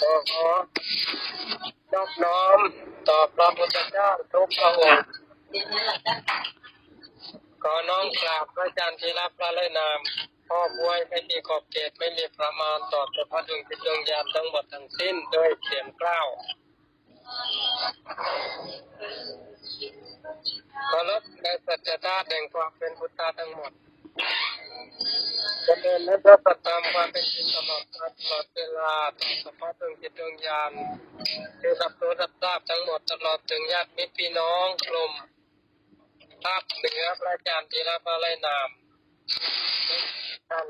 ขอนอบน้อมต่อพระพุทธเจ้าทุกพระองค์ขอน้อมกราบพระอาจารย์ที่รับพระเลยนามพ่อป่วยไม่มีขอบเขตไม่มีประมาณต่อเฉพาะดวงจิตดวงญาณทั้งหมดทั้งสิ้นโดยเสียงกล้าวขอรับในสัจธาตุแห่งความเป็นพุทธะทั้งหมด จะเดินและจะปฏิตามความเป็นจริงตลอดกาลตลอดเวลาต่อสภาพดวงจิตดวงญาณที่รับรู้รับทราบทั้งหมดตลอดถึงญาติมิตรพี่น้องกลุ่มภาคเหนือพระอาจารย์ธีรพระไรนามท่าน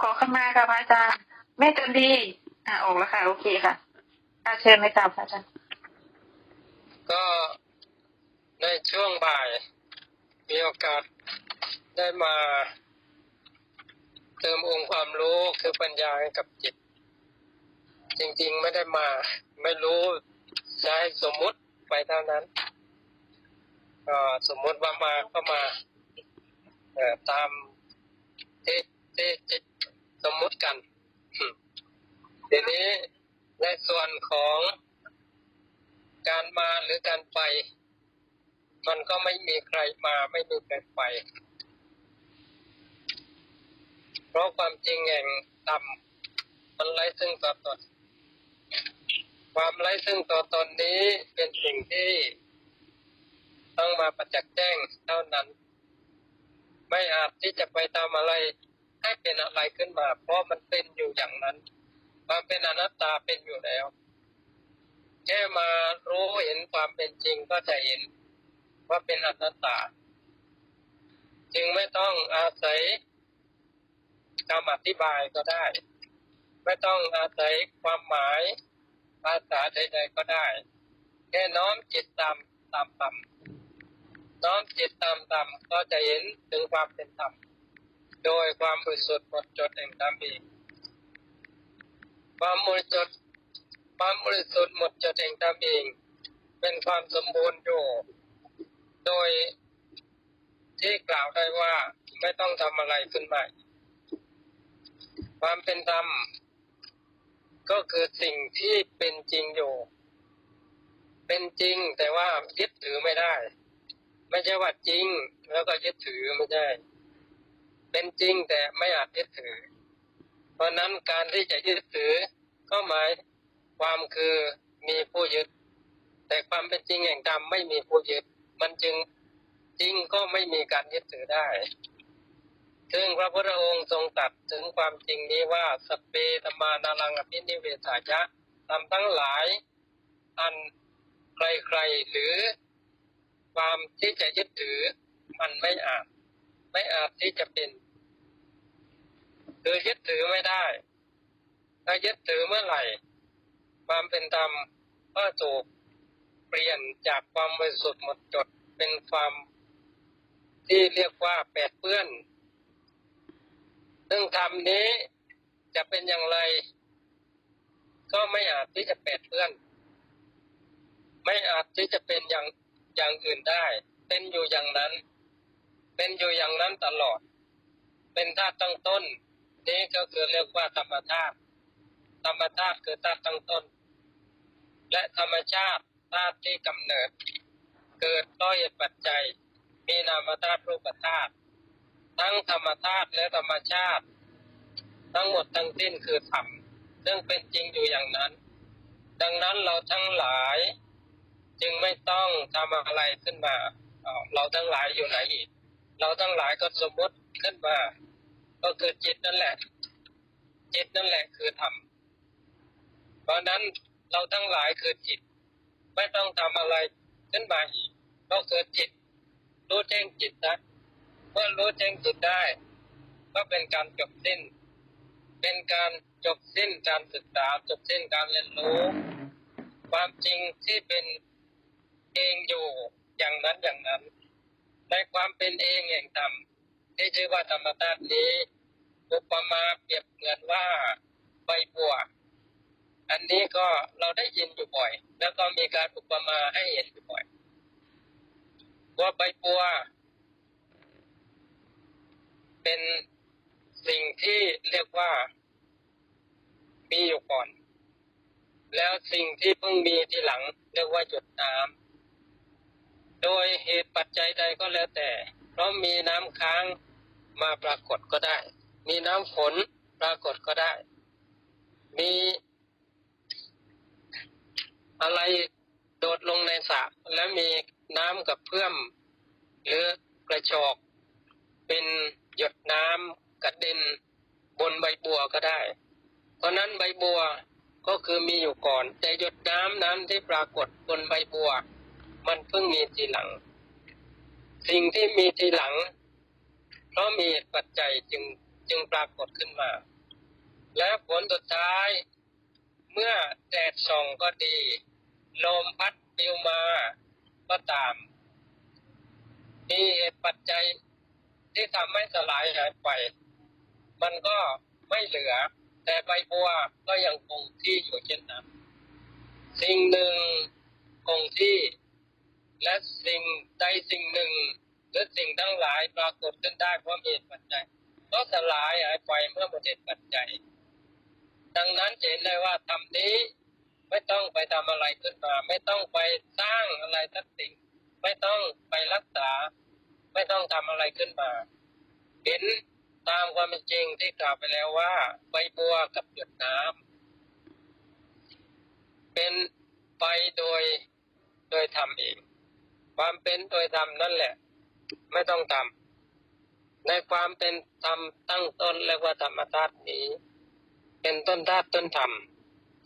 ขอขึ้นมาค่ะพระอาจารย์แม่จันดีอะออกแล้วค่ะ โอเคค่ะอาเชิญเลยค่ะพระอาจารย์ก็ในช่วงบ่าย มีโอกาสได้มาเติมองค์ความรู้คือปัญญาให้กับจิต จริงๆไม่ได้มา ไม่รู้ใช้สมมุติไปเท่านั้นก็สมมุติว่ามาก็มาตามที่ที่จิตสมมุติกันทีนี้ในส่วนของการมาหรือการไป มันก็ไม่มีใครมาไม่มีใครไป เพราะความจริงแห่งต่ำมันไร้ซึ่งตัวตน ความไร้ซึ่งตัวตนนี้เป็นสิ่งที่ต้องมาประจักษ์แจ้งเท่านั้น ไม่อาจที่จะไปทำอะไรให้เป็นอะไรขึ้นมา เพราะมันเป็นอยู่อย่างนั้น ความเป็นอนัตตาเป็นอยู่แล้ว แค่มารู้เห็นความเป็นจริงก็จะเห็น ว่าเป็นอนัตตา จึงไม่ต้องอาศัยคำอธิบายก็ได้ ไม่ต้องอาศัยความหมายภาษาใดๆก็ได้ แค่น้อมจิตตามตามต่ำน้อมจิตตามต่ำก็จะเห็นถึงความเป็นธรรมโดยความบริสุทธิ์หมดจดแห่งธรรมเองความบริสุทธิ์ความบริสุทธิ์หมดจดแห่งธรรมเอง เป็นความสมบูรณ์อยู่ โดยที่กล่าวได้ว่าไม่ต้องทำอะไรขึ้นใหมาความเป็นธรรมก็คือสิ่งที่เป็นจริงอยู่ เป็นจริงแต่ว่ายึดถือไม่ได้ ไม่ใช่ว่าจริง แล้วก็ยึดถือไม่ใช่ เป็นจริงแต่ไม่อาจยึดถือ เพราะนั้นการที่จะยึดถือ ก็หมายความคือมีผู้ยึด แต่ความเป็นจริงแห่งธรรมไม่มีผู้ยึด มันจึงจริงก็ไม่มีการยึดถือได้ ซึ่งพระพุทธองค์ทรงตรัสถึงความจริงนี้ว่าสเปธรรมานารังอภินิเวสายะทำทั้งหลาย อันใครๆหรือความที่จะยึดถือ มันไม่อาจ ไม่อาจที่จะเป็นคือยึดถือไม่ได้ ถ้ายึดถือเมื่อไหร่ ความเป็นธรรมก็ถูก ลี่ยนจากความบริสุทธิ์หมดจดเป็นความที่เรียกว่าแปดเปื้อน ซึ่งธรรมนี้จะเป็นอย่างไร ก็ไม่อาจที่จะแปดเปื้อน ไม่อาจที่จะเป็นอย่างอย่างอื่นได้ เป็นอยู่อย่างนั้น เป็นอยู่อย่างนั้นตลอด เป็นธาตุตั้งต้น นี่ก็คือเรียกว่าธรรมธาตุธรรมธาตุคือธาตุตั้งต้น และธรรมชาติ ธาตุที่กำเนิด เกิดต้อยปัจจัย มีนามธาตุรูปธาตุทั้งธรรมธาตุและธรรมชาติ ทั้งหมดทั้งสิ้นคือธรรมซึ่งเป็นจริงอยู่อย่างนั้น ดังนั้นเราทั้งหลาย จึงไม่ต้องทำอะไรขึ้นมาเราทั้งหลายอยู่ไหนอีก เราทั้งหลายก็สมมติขึ้นมา ก็คือจิตนั่นแหละ จิตนั่นแหละคือธรรมเพราะนั้นเราทั้งหลายคือจิต ไม่ต้องทำอะไรขึ้นมาอีกก็คือจิต รู้แจ้งจิตนะเมื่อรู้แจ้งจิตได้ ก็เป็นการจบสิ้น เป็นการจบสิ้นการศึกษาจบสิ้นการเรียนรู้ ความจริงที่เป็นเองอยู่อย่างนั้นอย่างนั้น ในความเป็นเองแห่งธรรมที่ชื่อว่าธรรมธาตุนี้อุปมาเปรียบเหมือนว่าใบบัว อันนี้ก็เราได้ยินอยู่บ่อย แล้วก็มีการอุปมาให้เห็นอยู่บ่อย ว่าใบบัว เป็นสิ่งที่เรียกว่า มีอยู่ก่อน แล้วสิ่งที่เพิ่งมีทีหลัง เรียกว่าหยดน้ำโดยเหตุปัจจัยใดก็แล้วแต่ เพราะมีน้ำค้างมาปรากฏก็ได้ มีน้ำฝนปรากฏก็ได้ มี อะไรโดดลงในสระแล้วมีน้ำกับเพื่อม หรือกระชอกเป็นหยดน้ำกระเด็นบนใบบัวก็ได้ เพราะนั้นใบบัวก็คือมีอยู่ก่อน แต่หยดน้ำนั้นที่ปรากฏบนใบบัว มันเพิ่งมีทีหลัง สิ่งที่มีทีหลัง เพราะมีปัจจัยจึงจึงปรากฏขึ้นมา และผลสุดท้าย เมื่อแดดส่องก็ดี ลมพัดปลิวมาก็ตามมีปัจจัยที่ทำให้สลายหายไป มันก็ไม่เหลือ แต่ใบบัวก็ยังคงที่อยู่เช่นนั้นสิ่งหนึ่งคงที่ และสิ่งใดสิ่งหนึ่งหรือสิ่งทั้งหลายปรากฏขึ้นได้เพราะมีเหตุปัจจัยก็สลายหายไปเมื่อหมดเหตุปัจจัย ดังนั้นเห็นได้ว่าทำนี้ ต้องไปทำอะไรขึ้นมา ไม่ต้องไปสร้างอะไรสักสิ่ง ไม่ต้องไปรักษา ไม่ต้องทำอะไรขึ้นมา เห็นตามความเป็นจริงที่กล่าวไปแล้วว่าใบบัวกับหยดน้ำเป็นไปโดยโดยทำเอง ความเป็นโดยธรรมนั่นแหละ ไม่ต้องทำในความเป็นธรรมตั้งต้นเรียกว่าธรรมธาตุนี้ เป็นต้นธาตุต้นธรรม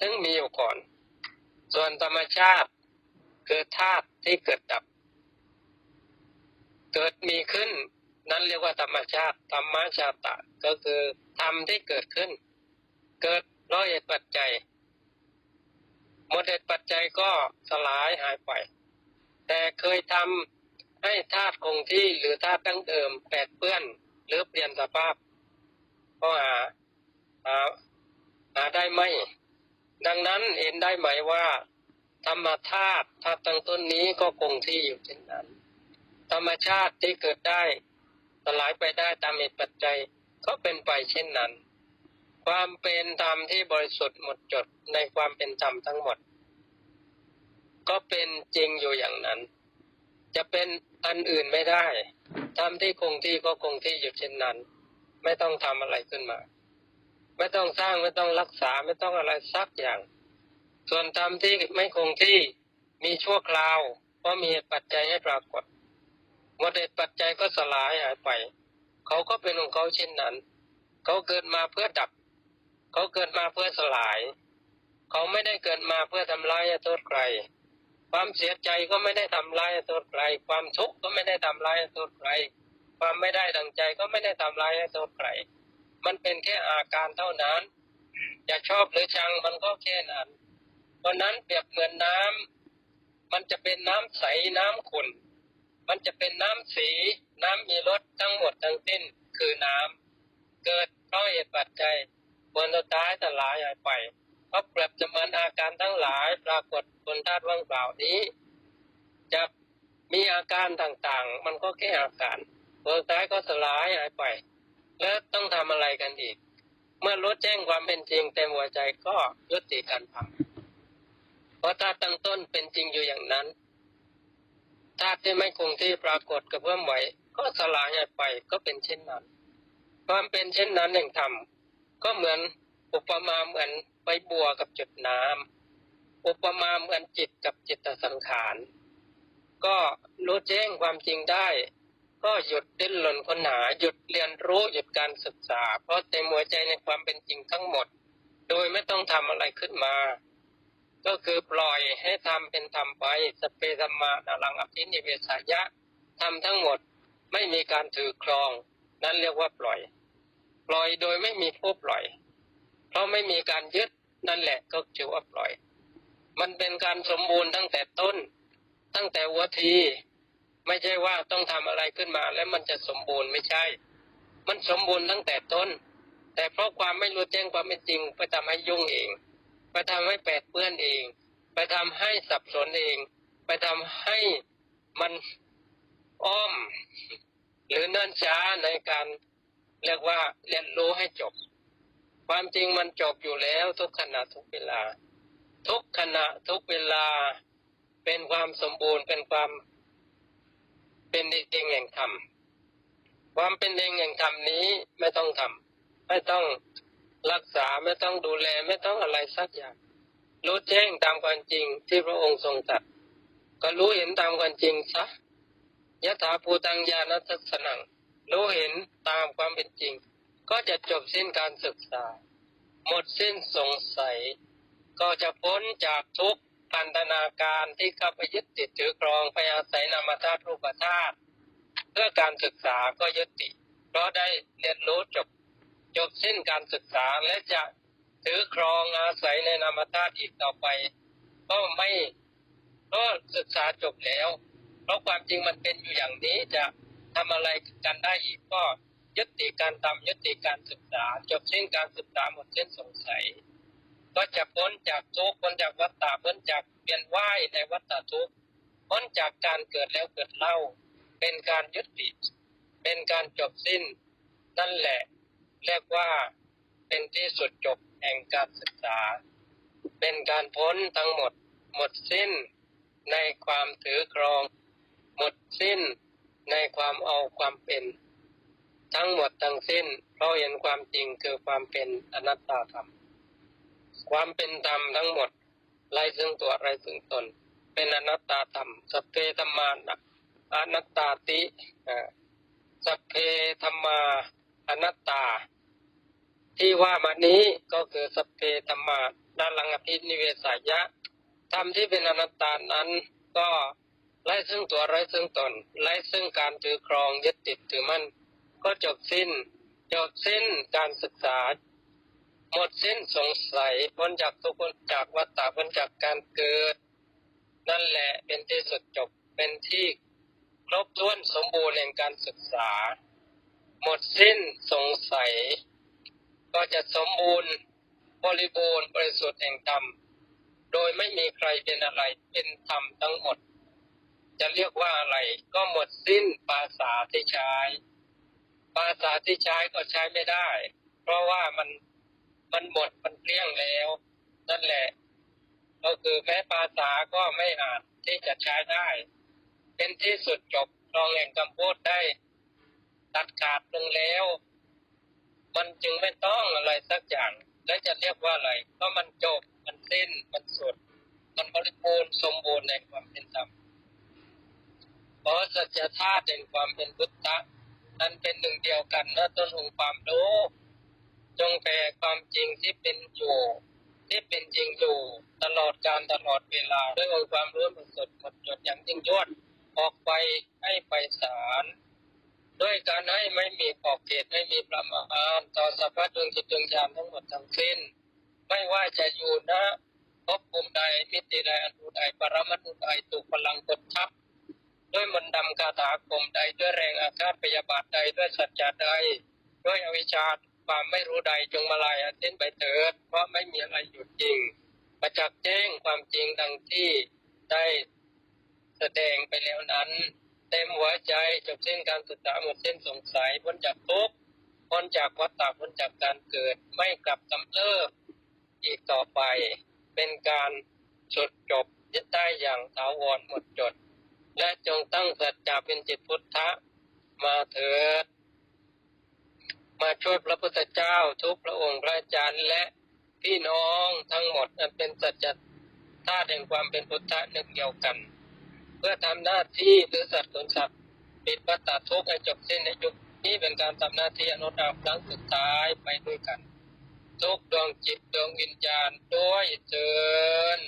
ซึ่งมีอยู่ก่อน ส่วนธรรมชาติคือธาตุที่เกิดดับ เกิดมีขึ้น นั้นเรียกว่าธรรมชาติธรรมชาตะก็คือธรรมที่เกิดขึ้น เกิดเพราะเหตุปัจจัยหมดเหตุปัจจัยก็สลายหายไป แต่เคยทำให้ธาตุคงที่หรือธาตุดั้งเดิมแปดเปื้อน หรือเปลี่ยนสภาพก็หาหาหาได้ไหม ดังนั้นเห็นได้ไหมว่า ธรรมธาตุธาตุตั้งต้นนี้ก็คงที่อยู่เช่นนั้น ธรรมชาติที่เกิดได้สลายไปได้ตามเหตุปัจจัยก็เป็นไปเช่นนั้น ความเป็นธรรมที่บริสุทธิ์หมดจดในความเป็นธรรมทั้งหมด ก็เป็นจริงอยู่อย่างนั้น จะเป็นอันอื่นไม่ได้ธรรมที่คงที่ก็คงที่อยู่เช่นนั้น ไม่ต้องทำอะไรขึ้นมา ไม่ต้องสร้างไม่ต้องรักษาไม่ต้องอะไรสักอย่าง ส่วนธรรมที่ไม่คงที่มีชั่วคราว เพราะมีปัจจัยให้ปรากฏหมดเหตุปัจจัยก็สลายหายไป เขาก็เป็นของเขาเช่นนั้น เขาเกิดมาเพื่อดับ เขาเกิดมาเพื่อสลาย เขาไม่ได้เกิดมาเพื่อทำร้ายโทษใคร ความเสียใจก็ไม่ได้ทำร้ายโทษใคร ความทุกข์ก็ไม่ได้ทำร้ายโทษใคร ความไม่ได้ดังใจก็ไม่ได้ทำร้ายโทษใคร มันเป็นแค่อาการเท่านั้นจะชอบหรือชังมันก็แค่นั้น เพราะนั้นเปรียบเหมือนน้ำมันจะเป็นน้ำใสน้ำขุ่น มันจะเป็นน้ำสี น้ำมีรสทั้งหมดทั้งสิ้นคือน้ำเกิดเพราะเหตุปัจจัยผลสุดท้ายสลายหายไปเพราะเปรียบจะเหมือนอาการทั้งหลายปรากฏบนธาตุว่างเปล่านี้ จะมีอาการต่างๆ มันก็แค่อาการผลสุดท้ายก็สลายหายไป แล้วต้องทำอะไรกันอีก เมื่อรู้แจ้งความเป็นจริงเต็มหัวใจก็ยุติการทำเพราะธาตั้งต้นเป็นจริงอยู่อย่างนั้นธาตุที่ไม่คงที่ปรากฏกับเพื่อมไหวก็สลายหายไปก็เป็นเช่นนั้น ความเป็นเช่นนั้นแห่งธรรมก็เหมือนอุปมาเหมือนใบบัวกับจุดน้ำอุปมาเหมือนจิตกับจิตสังขาร ก็รู้แจ้งความจริงได้ ก็หยุดดิ้นรนค้นหาหยุดเรียนรู้หยุดการศึกษา เพราะเต็มหัวใจในความเป็นจริงทั้งหมด โดยไม่ต้องทำอะไรขึ้นมา ก็คือปล่อยให้ทำเป็นทำไปสเปธรรมานารังอภินิเวสายะทำทั้งหมดไม่มีการถือครอง นั่นเรียกว่าปล่อย ปล่อยโดยไม่มีผู้ปล่อย เพราะไม่มีการยึดนั่นแหละก็ถือว่าปล่อย มันเป็นการสมบูรณ์ตั้งแต่ต้น ตั้งแต่หัที ไม่ใช่ว่าต้องทำอะไรขึ้นมาแล้วมันจะสมบูรณ์ไม่ใช่ มันสมบูรณ์ตั้งแต่ต้น แต่เพราะความไม่รู้แจ้งความเป็นจริง ไปทำให้ยุ่งเอง ไปทำให้แปดเปื้อนเอง ไปทำให้สับสนเอง ไปทำให้มันอ้อม หรือเนิ่นช้าในการเรียกว่าเรียนรู้ให้จบ ความจริงมันจบอยู่แล้วทุกขณะทุกเวลา ทุกขณะทุกเวลาเป็นความสมบูรณ์เป็นความ เป็นเองแห่งธรรมความเป็นเองแห่งธรรมนี้ไม่ต้องทำไม่ต้องรักษาไม่ต้องดูแลไม่ต้องอะไรสักอย่าง รู้แจ้งตามความจริงที่พระองค์ทรงตรัสก็รู้เห็นตามความจริงซะยะถาภูตังญาณทัศนังรู้เห็นตามความเป็นจริง ก็จะจบสิ้นการศึกษา หมดสิ้นสงสัย ก็จะพ้นจากทุกข์ พันธนาการที่เข้าไปยึดติดถือครองไปอาศัยนามธาตุรูปธาตุเพื่อการศึกษาก็ยุติ เพราะได้เรียนรู้จบจบสิ้นการศึกษาและจะถือครองอาศัยในนามธาตุอีกต่อไป ก็ไม่ก็ศึกษาจบแล้ว เพราะความจริงมันเป็นอยู่อย่างนี้จะทำอะไรกันได้อีกก็ยุติการทำยุติการศึกษา จบสิ้นการศึกษาหมดสิ้นสงสัย ก็จะพ้นจากทุกข์พ้นจากวัฏฏะพ้นจากเวียนว่ายในวัฏฏะทุกข์พ้นจากการเกิดแล้วเกิดเล่า เป็นการยุติเป็นการจบสิ้น นั่นแหละ เรียกว่าเป็นที่สุดจบแห่งการศึกษา เป็นการพ้นทั้งหมด หมดสิ้นในความถือครอง หมดสิ้นในความเอาความเป็น ทั้งหมดทั้งสิ้นเพราะเห็นความจริงคือความเป็นอนัตตาธรรม ความเป็นธรรมทั้งหมดไรซึ่งตัวไรซึ่งตน เป็นอนัตตาธรรมสัพเพธรรมานะอนัตตาติสัพเพธรรมาอนัตตา ที่ว่ามานี้ก็คือสัพเพธรรมาด้านหลังอภินิเวสายะธรรมที่เป็นอนัตตานั้นก็ไร้ซึ่งตัวไร้ซึ่งตนไร้ซึ่งการถือครองยึดติดถือมั่นก็จบสิ้น จบสิ้นการศึกษา หมดสิ้นสงสัยพ้นจากทุกข์จากวัฏฏะพ้นจากการเกิด นั่นแหละเป็นที่สุดจบเป็นที่ครบถ้วนสมบูรณ์แห่งการศึกษา หมดสิ้นสงสัย ก็จะสมบูรณ์บริบูรณ์บริสุทธิ์แห่งธรรม โดยไม่มีใครเป็นอะไรเป็นธรรมทั้งหมด จะเรียกว่าอะไรก็หมดสิ้นภาษาที่ใช้ภาษาที่ใช้ก็ใช้ไม่ได้ เพราะว่ามัน มันหมดมันเกลี้ยงแล้ว นั่นแหละ ก็คือแม้ภาษาก็ไม่อาจที่จะใช้ได้ เป็นที่สุดจบรองแห่งคำพูดได้ตัดขาดลงแล้ว มันจึงไม่ต้องอะไรสักอย่าง และจะเรียกว่าอะไร ก็มันจบ มันสิ้น มันสุด มันบริบูรณ์สมบูรณ์ในความเป็นธรรมเพราะสัจธาตุแห่งความเป็นพุทธะนั้นเป็นหนึ่งเดียวกันนะต้นองความรู้ จงแผ่ความจริงที่เป็นอยู่ ที่เป็นจริงอยู่ ตลอดการตลอดเวลาด้วยองค์ความรู้หมดสดหมดจดอย่างยิ่งยวดออกไปให้ไปสารด้วยการให้ไม่มีขอบเขตไม่มีประมาณต่อสรรพดวงจิตดวงญาณทั้งหมดทั้งสิ้น ไม่ว่าจะอยู่นะภพภูมิใดมิติใดอนุใดปรมัตถ์ใดถูกพลังกดทับ ด้วยมนต์ดำคาถาคมใดด้วยแรงอาฆาตพยาบาทใดด้วยสัจจะใด ด้วยอวิชชา ความไม่รู้ใดจงมาลายอาสิ้นไปเถิด เพราะไม่มีอะไรหยุดจริง ประจักษ์แจ้งความจริงดังที่ได้แสดงไปแล้วนั้น เต็มหัวใจจบเส้นการศึกษาหมดเส้นสงสัยพ้นจากทุกข์พ้นจากวัฏฏะพ้นจากการเกิดไม่กลับกำเริบอีกต่อไป เป็นการสุดจบยึดได้อย่างถาวรหมดจด และจงตั้งสัจจะเป็นจิตพุทธะมาเถิด มาช่วยพระพุทธเจ้าทุกพระองค์พระอาจารย์และพี่น้องทั้งหมดอันเป็นสัจธาตุแห่งความเป็นพุทธะหนึ่งเดียวกัน เพื่อทำหน้าที่หรือสัตว์สนสัตว์ปิดวัฏฏะทุกข์ให้จบสิ้นในยุคนี้เป็นการทำหน้าที่อนุตตรครั้งสุดท้ายไปด้วยกัน ทุกดวงจิตดวงวิญญาณด้วยเจิด